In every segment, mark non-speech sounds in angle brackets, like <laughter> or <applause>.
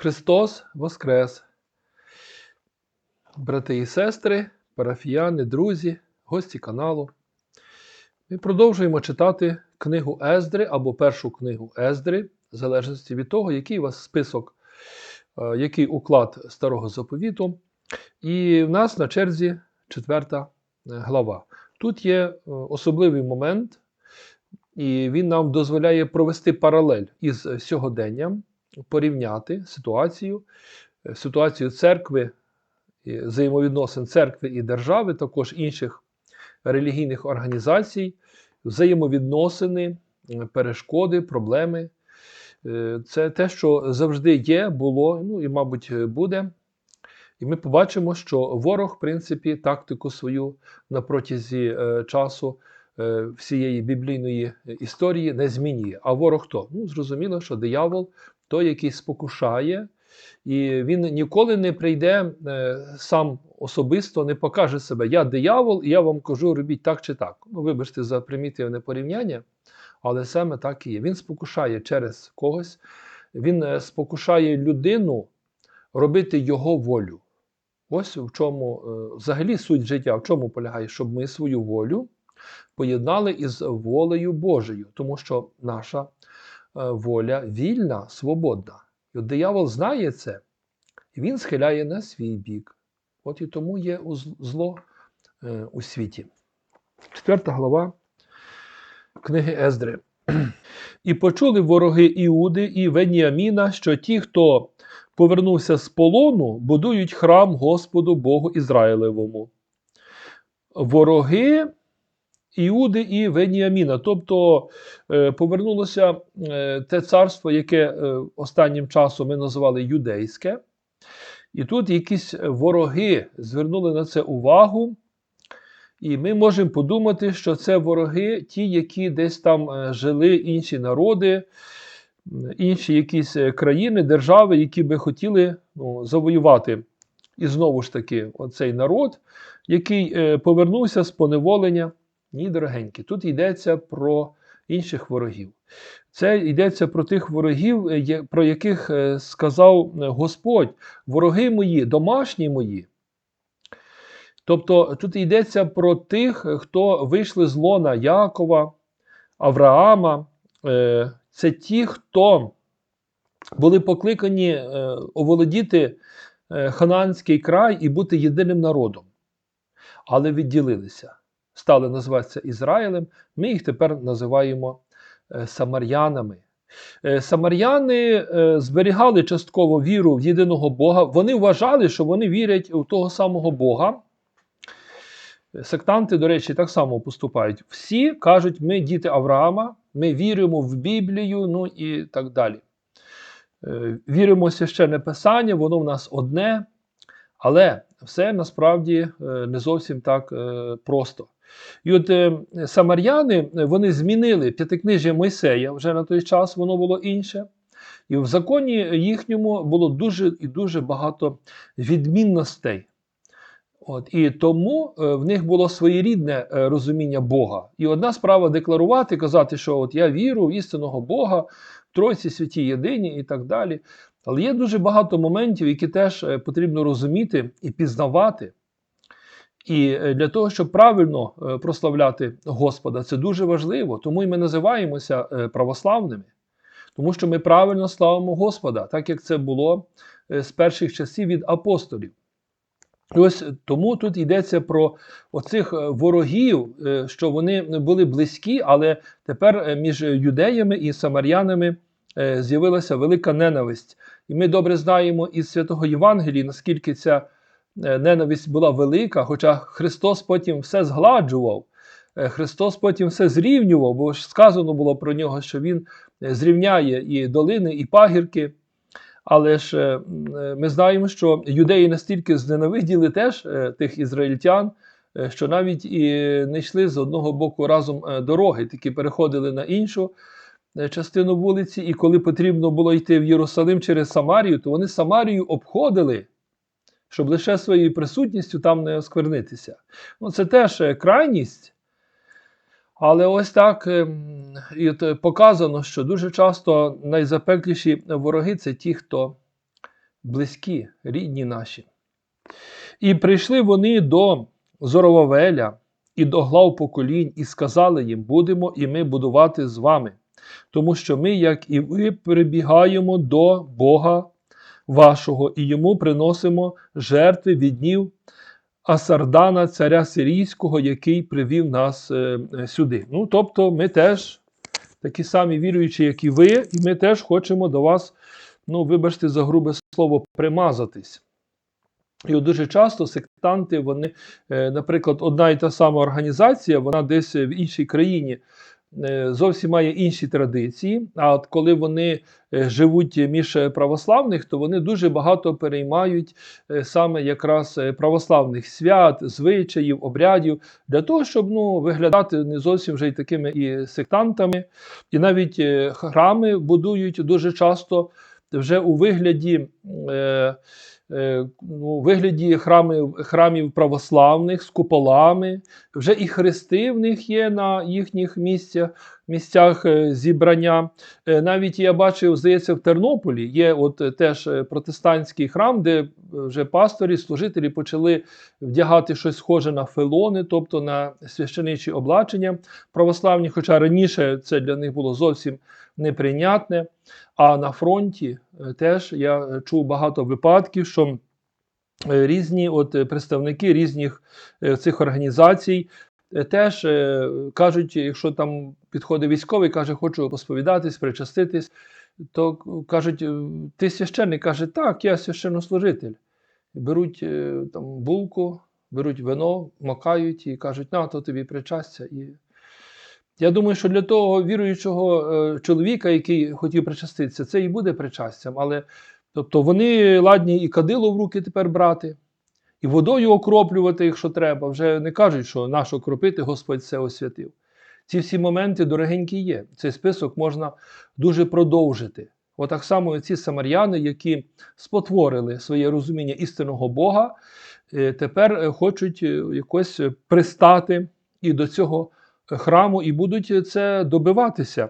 Христос Воскрес! Брати і сестри, парафіяни, друзі, гості каналу. Ми продовжуємо читати книгу Ездри або першу книгу Ездри, в залежності від того, який у вас список, е, який уклад старого заповіту. І в нас на черзі четверта е, глава. Тут є е, особливий момент, і він нам дозволяє провести паралель із сьогоденням, порівняти ситуацію, е, ситуацію церкви, взаємовідносин церкви і держави, також інших релігійних організацій, взаємовідносини, е, перешкоди, проблеми. Е, Це те, що завжди є, було, ну і, мабуть, буде. І ми побачимо, що ворог, в принципі, тактику свою на протязі часу всієї біблійної історії не змінює. А ворог хто? Ну, зрозуміло, що диявол той, який спокушає, і він ніколи не прийде е, сам особисто, не покаже себе. Я диявол, і я вам кажу, робіть так чи так. Ну, вибачте за примітивне порівняння, але саме так і є. Він спокушає через когось, він е, спокушає людину робити його волю. Ось в чому е, взагалі суть життя, в чому полягає, щоб ми свою волю поєднали із волею Божою, тому що наша воля вільна, свободна. І от диявол знає це, і він схиляє на свій бік. От і тому є зло е, у світі. Четверта глава книги Ездри. <clears throat> І почули вороги Іуди і Веніаміна, що ті, хто повернувся з полону, будують храм Господу Богу Ізраїлевому. Вороги Іуди і Веніаміна, тобто е, повернулося е, те царство, яке е, останнім часом ми називали юдейське. І тут якісь вороги звернули на це увагу. І ми можемо подумати, що це вороги, ті, які десь там жили інші народи, інші якісь країни, держави, які би хотіли ну, завоювати. І знову ж таки, оцей народ, який повернувся з поневолення. Ні, дорогенькі, тут йдеться про інших ворогів. Це йдеться про тих ворогів, е, про яких е, сказав е, Господь, вороги мої, домашні мої. Тобто тут йдеться про тих, хто вийшли з лона Якова, Авраама. Це ті, хто були покликані оволодіти Хананський край і бути єдиним народом, але відділилися. Стали називатися Ізраїлем. Ми їх тепер називаємо е, самарянами. Е, Самаряни е, зберігали частково віру в єдиного Бога. Вони вважали, що вони вірять у того самого Бога. Сектанти, до речі, так само поступають. Всі кажуть, ми діти Авраама, ми віримо в Біблію, ну і так далі. Віримо в священне писання, воно в нас одне, але все насправді не зовсім так просто. І от е, самаряни е, вони змінили п'ятикнижжя Мойсея, вже на той час воно було інше. І в законі їхньому було дуже і дуже багато відмінностей. От, і тому е, в них було своєрідне розуміння Бога. І одна справа декларувати, казати, що от я вірю в істинного Бога, в Тройці святі єдині і так далі. Але є дуже багато моментів, які теж потрібно розуміти і пізнавати. І е, для того, щоб правильно е, прославляти Господа, це дуже важливо. Тому і ми називаємося е, православними, тому що ми правильно славимо Господа, так як це було з перших часів від апостолів. І ось тому тут йдеться про оцих ворогів, що вони були близькі, але тепер між юдеями і самарянами з'явилася велика ненависть. І ми добре знаємо із святого Євангелії, наскільки ця ненависть була велика, хоча Христос потім все згладжував. Е, Христос потім все зрівнював, бо ж сказано було про нього, що Він е, зрівняє і долини, і пагірки. Але ж е, е, ми знаємо, що юдеї настільки зненавиділи теж е, тих ізраїльтян, е, що навіть і не йшли з одного боку разом е, дороги, такі переходили на іншу е, частину вулиці, і коли потрібно було йти в Єрусалим через Самарію, то вони Самарію обходили, щоб лише своєю присутністю там не осквернитися. Ну, це теж е, крайність. Але ось так ем, і е, показано, що дуже часто найзапекліші вороги це ті, хто близькі, рідні наші. І прийшли вони до Зоровавеля і до глав поколінь, і сказали їм: Будемо і ми будувати з вами, тому що ми, як і ви, прибігаємо до Бога вашого, і йому приносимо жертви від днів Асардана, царя Сирійського, який привів нас е, е, сюди. Ну, тобто, ми теж такі самі віруючі, як і ви, і ми теж хочемо до вас, ну, вибачте за грубе слово, примазатись. І дуже часто сектанти, вони, е, наприклад, одна і та сама організація, вона десь в іншій країні зовсім має інші традиції. А от коли вони е, живуть між православних, то вони дуже багато переймають е, саме якраз е, православних свят, звичаїв, обрядів, для того, щоб ну, виглядати не зовсім вже й такими і сектантами. І навіть е, храми будують дуже часто вже у вигляді. Е, е, у вигляді храмів, храмів православних з куполами, вже і хрести в них є на їхніх місцях, місцях е, зібрання. Е, Навіть я бачив, здається, в Тернополі є от е, теж е, протестантський храм, де вже пасторі, служителі почали вдягати щось схоже на фелони, тобто на священичі облачення православні, хоча раніше це для них було зовсім неприйнятне. А на фронті е, теж я е, чув багато випадків, що е, різні от е, представники різних е, цих організацій е, теж е, кажуть, якщо там підходить військовий, каже, хочу посповідатись, причаститись, то кажуть, е, ти священник? Каже, так, я священнослужитель. Беруть е, там булку, беруть вино, макають і кажуть, на, то тобі причастя. І я думаю, що для того віруючого е, чоловіка, який хотів причаститися, це і буде причастям. Але тобто вони ладні і кадило в руки тепер брати, і водою окроплювати, якщо треба. Вже не кажуть, що наш окропити Господь все освятив. Ці всі моменти дорогенькі є. Цей список можна дуже продовжити. Отак само ці самаряни, які спотворили своє розуміння істинного Бога, е, тепер е, хочуть якось пристати і до цього храму, і будуть це добиватися.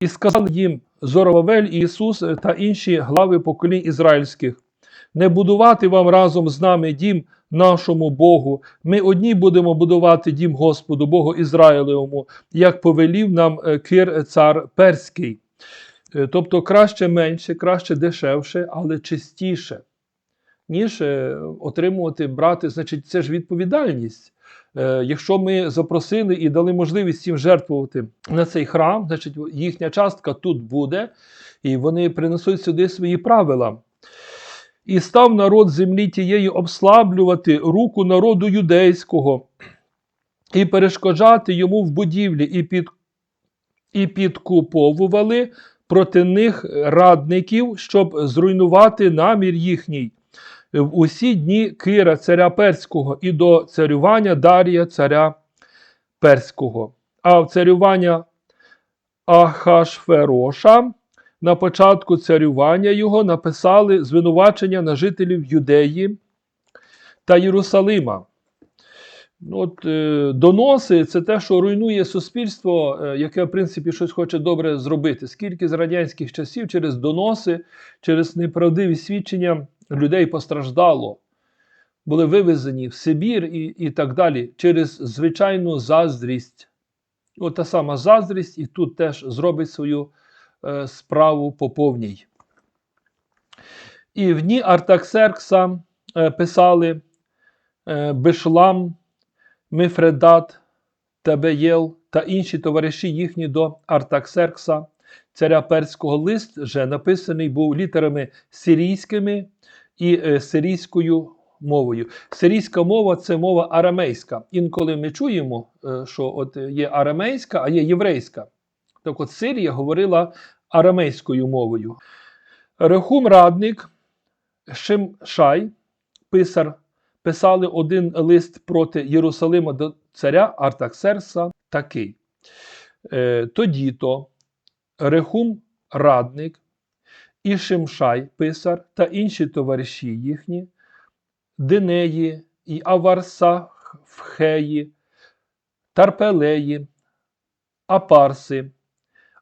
І сказали їм Зоровавель, Ісус та інші глави поколінь ізраїльських: не будувати вам разом з нами дім нашому Богу. Ми одні будемо будувати дім Господу, Богу Ізраїлевому, як повелів нам е, Кир цар Перський. Е, Тобто краще менше, краще дешевше, але чистіше, ніж е, отримувати, брати, значить, це ж відповідальність. Е, Якщо ми запросили і дали можливість їм жертвувати на цей храм, значить їхня частка тут буде, і вони принесуть сюди свої правила. І став народ землі тієї обслаблювати руку народу юдейського, і перешкоджати йому в будівлі, і, під, і підкуповували проти них радників, щоб зруйнувати намір їхній в усі дні Кира, царя Перського, і до царювання Дарія, царя Перського. А в царювання Ахашфероша на початку царювання його написали звинувачення на жителів Юдеї та Єрусалима. Ну, От, е, доноси це те, що руйнує суспільство, е, яке, в принципі, щось хоче добре зробити. Скільки з радянських часів через доноси, через неправдиві свідчення людей постраждало, були вивезені в Сибір і, і так далі, через звичайну заздрість. От та сама заздрість і тут теж зробить свою е, справу по повній. І в дні Артаксеркса е, писали е, Бешлам, Мифредат, Тебеєл та інші товариші їхні до Артаксеркса, царя перського лист, вже написаний був літерами сирійськими і е, сирійською мовою. Сирійська мова це мова арамейська. Інколи ми чуємо, е, що от є арамейська, а є єврейська. Так от Сирія говорила арамейською мовою. Рехум радник, Шимшай, писар, писали один лист проти Єрусалима до царя Артаксерса такий. Е, Тоді то Рехум радник, і Шимшай, писар, та інші товариші їхні, Динеї, і Аварсахфхеї, Тарпелеї, Апарси,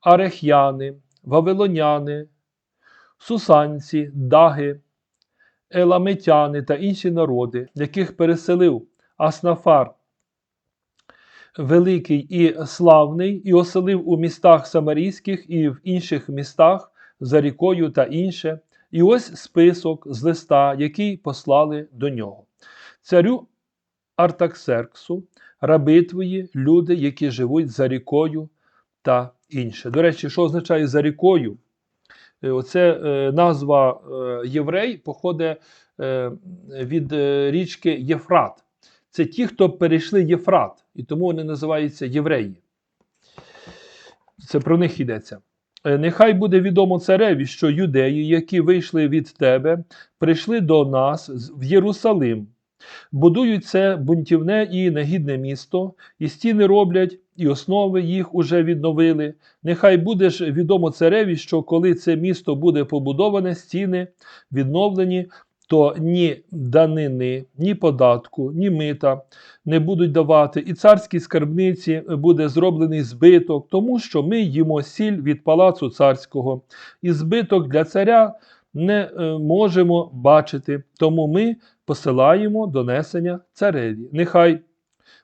Арехяни, Вавилоняни, сусанці, даги, еламетяни та інші народи, яких переселив Аснафар Великий і славний, і оселив у містах Самарійських і в інших містах за рікою та інше. І ось список з листа, який послали до нього. Царю Артаксерксу, раби твої, люди, які живуть за рікою та інше. До речі, що означає за рікою? Е, Оце е, назва е, єврей походить від річки Єфрат. Це ті, хто перейшли Єфрат, і тому вони називаються євреї. Це про них йдеться. Е, Нехай буде відомо цареві, що юдеї, які вийшли від тебе, прийшли до нас в Єрусалим, будують це бунтівне і негідне місто, і стіни роблять, і основи їх уже відновили. Нехай буде ж відомо цареві, що коли це місто буде побудоване, стіни відновлені, то ні данини, ні податку, ні мита не будуть давати, і царській скарбниці буде зроблений збиток, тому що ми їмо сіль від палацу царського, і збиток для царя не е, можемо бачити, тому ми посилаємо донесення цареві. Нехай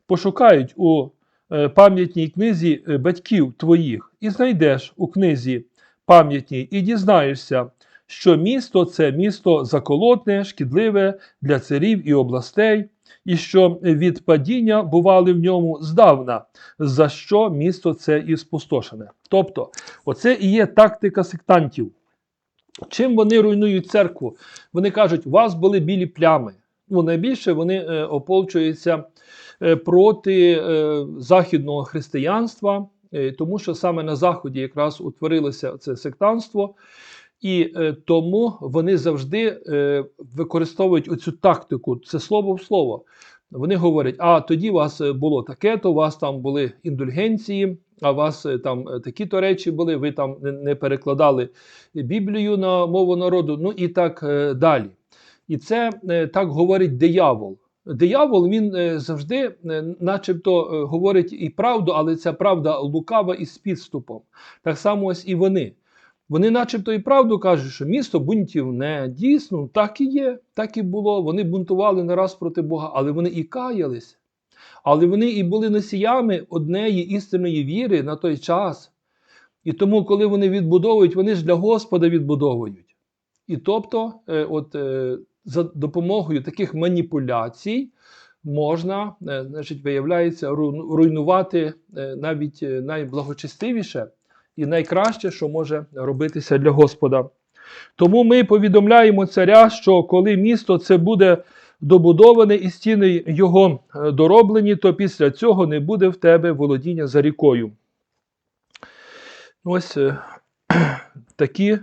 пошукають у е, пам'ятній книзі е, батьків твоїх, і знайдеш у книзі пам'ятній, і дізнаєшся, що місто це місто заколотне, шкідливе для царів і областей, і що від падіння бували в ньому здавна, за що місто це і спустошене. Тобто, оце і є тактика сектантів. Чим вони руйнують церкву? Вони кажуть, у вас були білі плями. Ну, найбільше вони е, ополчуються е, проти е, західного християнства, е, тому що саме на Заході якраз утворилося це сектантство. І е, тому вони завжди е, використовують оцю тактику, це слово в слово. Вони говорять: а тоді у вас е, було таке, то у вас там були індульгенції, а у вас е, там е, такі-то речі були, ви там не, перекладали Біблію на мову народу, ну і так е, далі. І це е, так говорить диявол. Диявол він е, завжди, е, начебто, е, говорить і правду, але ця правда лукава і з підступом. Так само ось і вони. Вони, начебто, і правду кажуть, що місто бунтівне, дійсно, так і є, так і було. Вони бунтували не раз проти Бога, але вони і каялись. Але вони і були носіями однієї істинної віри на той час. І тому, коли вони відбудовують, вони ж для Господа відбудовують. І тобто, е, от, е, за допомогою таких маніпуляцій можна, е, значить, виявляється, руйнувати навіть найблагочестивіше і найкраще, що може робитися для Господа. Тому ми повідомляємо царя, що коли місто це буде добудоване і стіни його е, дороблені, то після цього не буде в тебе володіння за рікою. Ось е, <clears throat> такі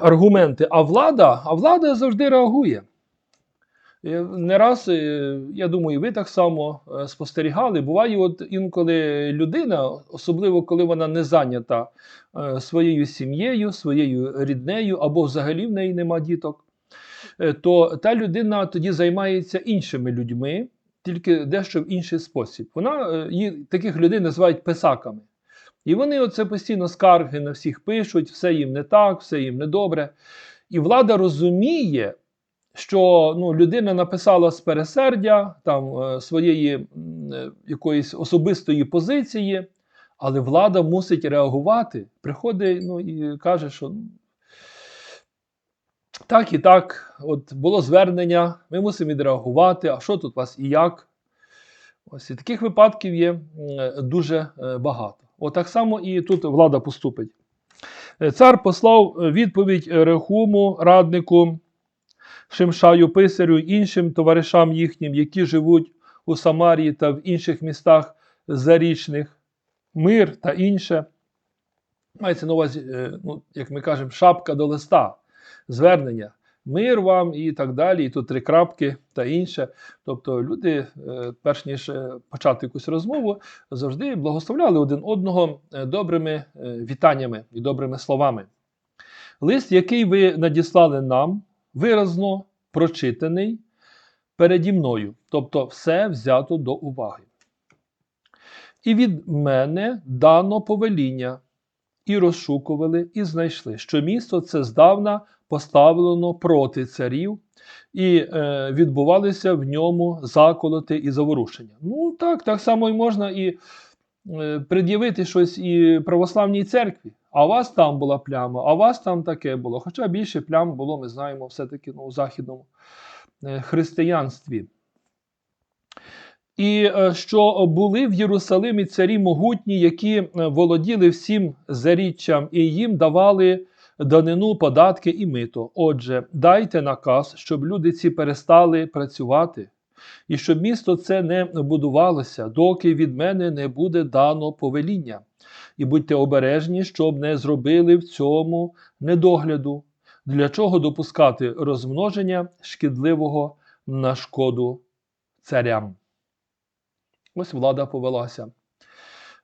аргументи. А влада, а влада завжди реагує. Е, Не раз, е, я думаю, і ви так само е, спостерігали. Буває, от інколи людина, особливо коли вона не зайнята своєю сім'єю, своєю ріднею, або взагалі в неї нема діток, то та людина тоді займається іншими людьми, тільки дещо в інший спосіб. Вона таких людей називають писаками. І вони оце постійно скарги на всіх пишуть, все їм не так, все їм не добре. І влада розуміє, що ну, людина написала з пересердя там, е, своєї е, якоїсь особистої позиції, але влада мусить реагувати. Приходить ну, і каже, що ну, так і так, от було звернення, ми мусимо відреагувати, а що тут у вас і як. Ось і таких випадків є е, дуже багато. От так само і тут влада поступить. Цар послав відповідь Рехуму, раднику, Шимшаю писарю іншим товаришам їхнім, які живуть у Самарії та в інших містах зарічних, мир та інше. Мається на увазі, е, ну, як ми кажемо, шапка до листа, звернення. Мир вам і так далі, і тут три крапки та інше. Тобто люди, е, перш ніж е, почати якусь розмову, завжди благословляли один одного добрими вітаннями і добрими словами. Лист, який ви надіслали нам, виразно прочитаний переді мною, тобто все взято до уваги. І від мене дано повеління і розшукували, і знайшли, що місто це здавна поставлено проти царів, і е, відбувалися в ньому заколоти і заворушення. Ну так, так само і можна і е, пред'явити щось і православній церкві. А у вас там була пляма, а у вас там таке було. Хоча більше плям було, ми знаємо, все-таки ну, у західному е, християнстві. І е, що були в Єрусалимі царі могутні, які е, володіли всім заріччям, і їм давали данину, податки і мито. Отже, дайте наказ, щоб люди ці перестали працювати, і щоб місто це не будувалося, доки від мене не буде дано повеління. І будьте обережні, щоб не зробили в цьому недогляду, для чого допускати розмноження шкідливого на шкоду царям. Ось влада повелася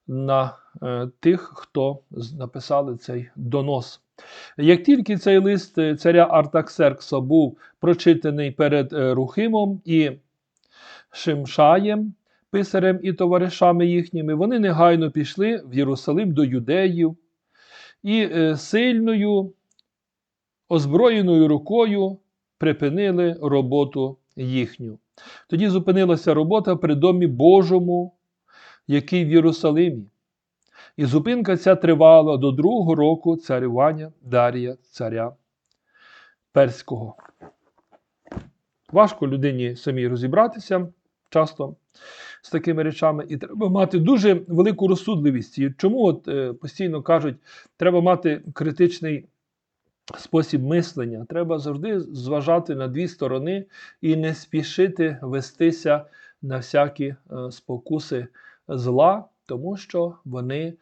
на е, тих, хто написали цей донос. Як тільки цей лист е, царя Артаксеркса був прочитаний перед е, Рухимом і Шимшаєм, писарем і товаришами їхніми, вони негайно пішли в Єрусалим до юдеїв і е, сильною озброєною рукою припинили роботу їхню. Тоді зупинилася робота при домі Божому, який в Єрусалимі. І зупинка ця тривала до другого року царювання Дарія, царя Перського. Важко людині самій розібратися часто з такими речами, і треба мати дуже велику розсудливість. І чому от, е, постійно кажуть, треба мати критичний спосіб мислення. Треба завжди зважати на дві сторони і не спішити вестися на всякі е, спокуси зла, тому що вони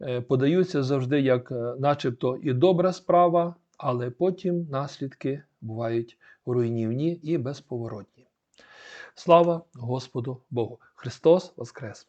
е, подаються завжди як е, начебто і добра справа, але потім наслідки бувають руйнівні і безповоротні. Слава Господу Богу! Христос Воскрес!